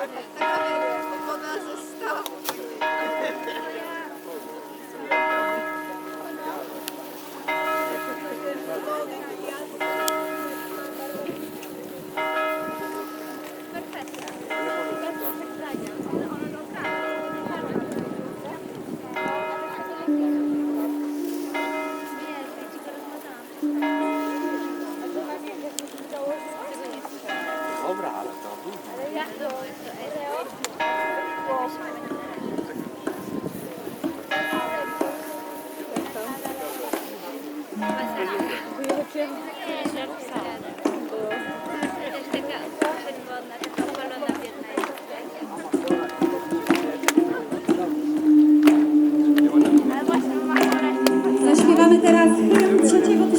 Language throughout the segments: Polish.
Woda ze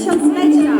像自己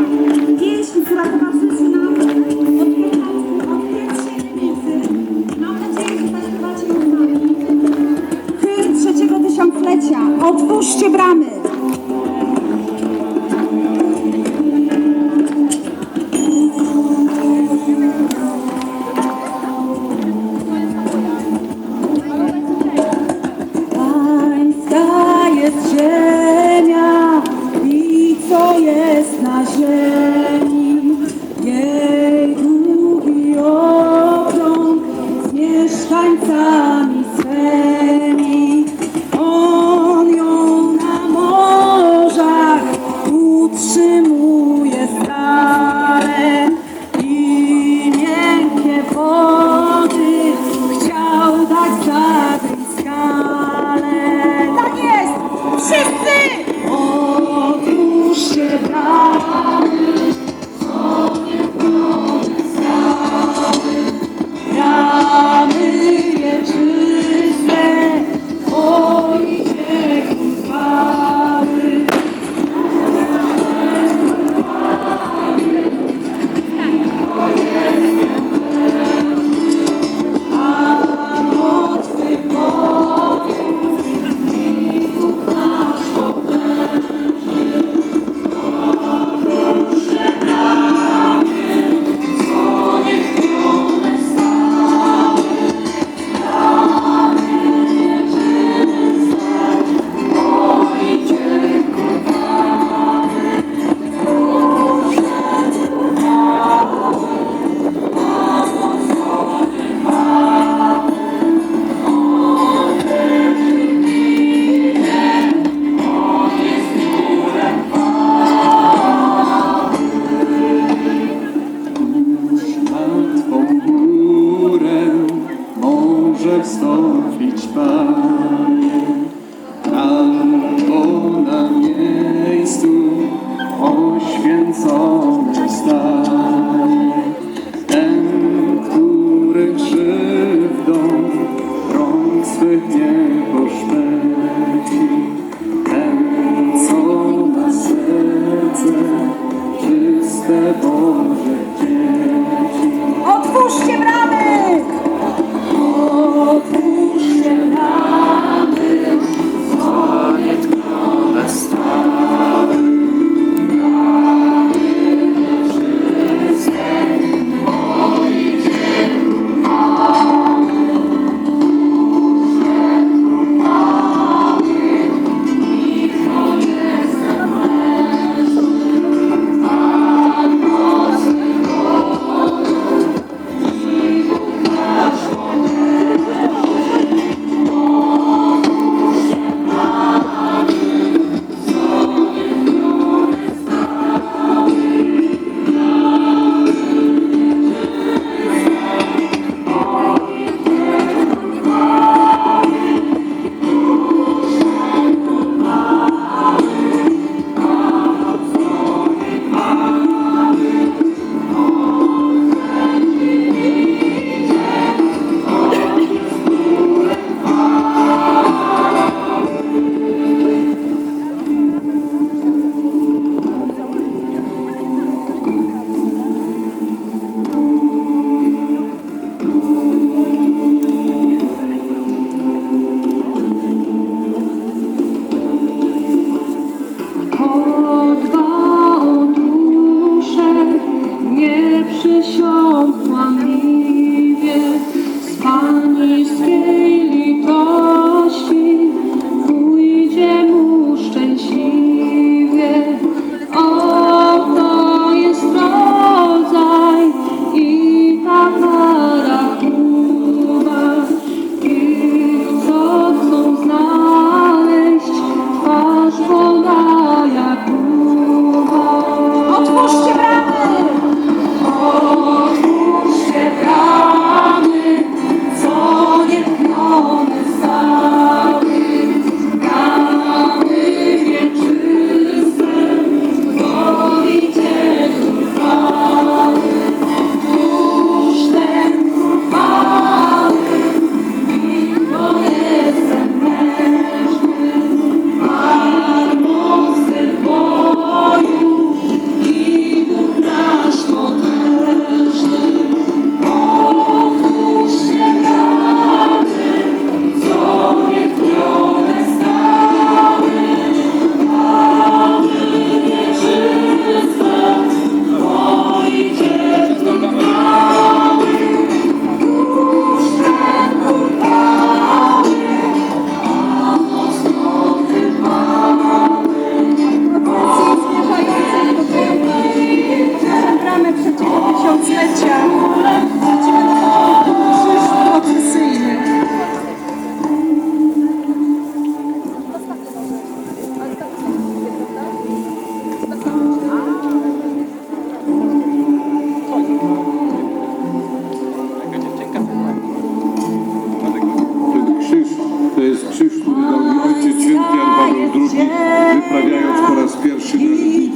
wyprawiając po raz pierwszy drogi.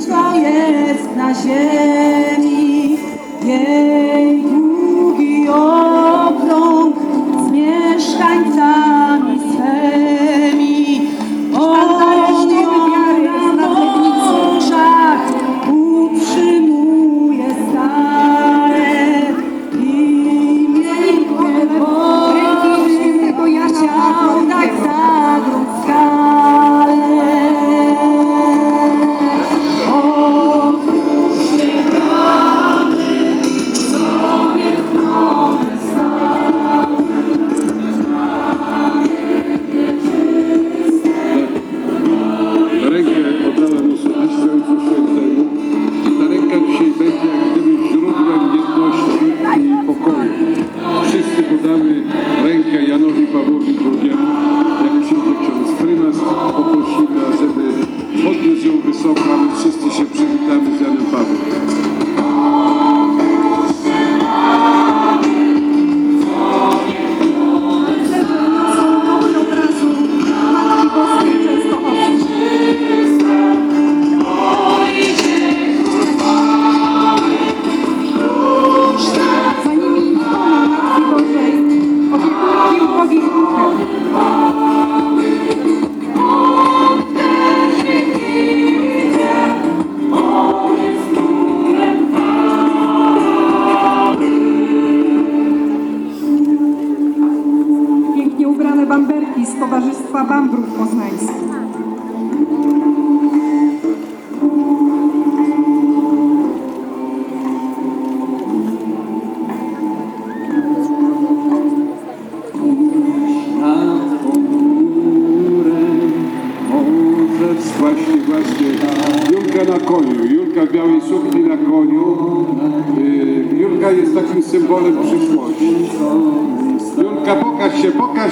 jest na ziemi.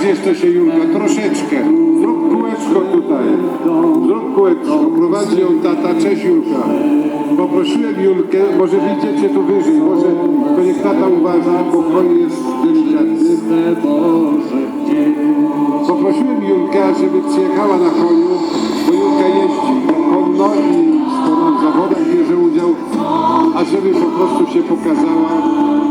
jeszcze się Julka, troszeczkę. Zrób kółeczko tutaj. Zrób kółeczko. Prowadzi ją tata. Cześć Julka. Poprosiłem Julkę, może widzicie tu wyżej, może to niech tata uważa, bo koń jest delikatny. Poprosiłem Julkę, żeby przyjechała na koniu, bo Julka jeździ konno i skoro w zawodach bierze udział, a żeby po prostu się pokazała.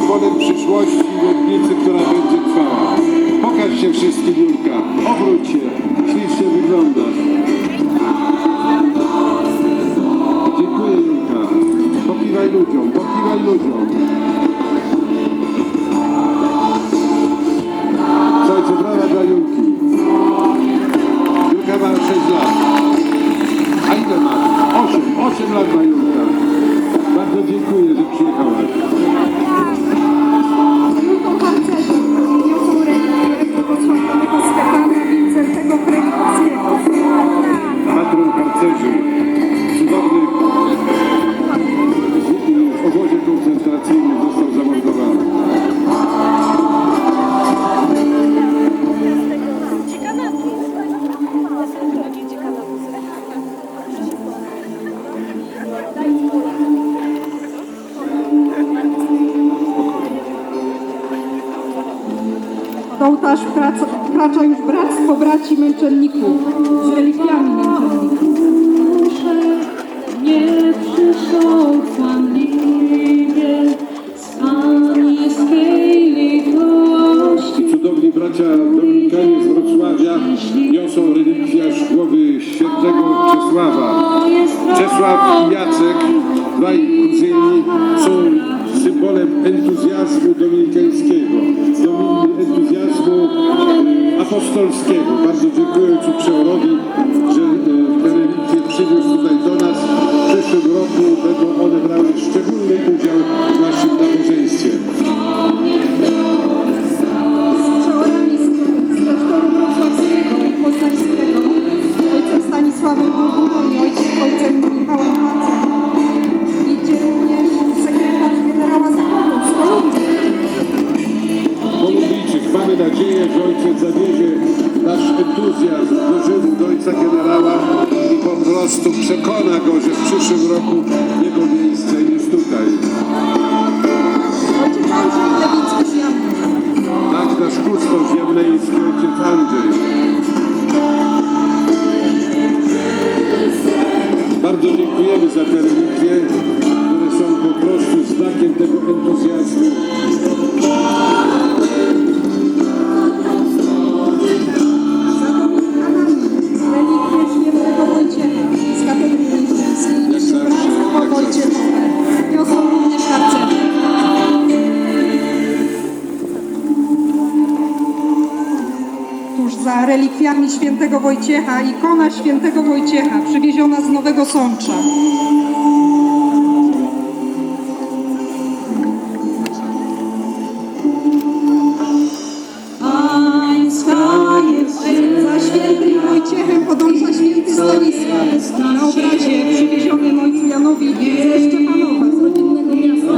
symbolem przyszłości, obietnicy, która będzie trwała. Pokaż się wszystkim, Julka. Obróć się. Już Bractwo Braci Męczenników z relikwiami męczenników. Nie przyszło kłamliwie z panieskiej litości. Cudowni bracia Dominikanie z Wrocławia niosą relikwiarz głowy świętego Czesława. Czesław i Jacek, dwaj kuzyni, są symbolem entuzjazmu dominikańskiego, domin- entuzjazmu apostolskiego. Bardzo dziękuję Ojcu Przeorowi, że e, te relikwie przywiózł tutaj relikwiami świętego Wojciecha ikona świętego Wojciecha przywieziona z Nowego Sącza. Za świętym Wojciechem podąża święty Stanisław. Na obrazie przywiezionym ojcu Janowi ze Szczepanowa, z rodzinnego miasta.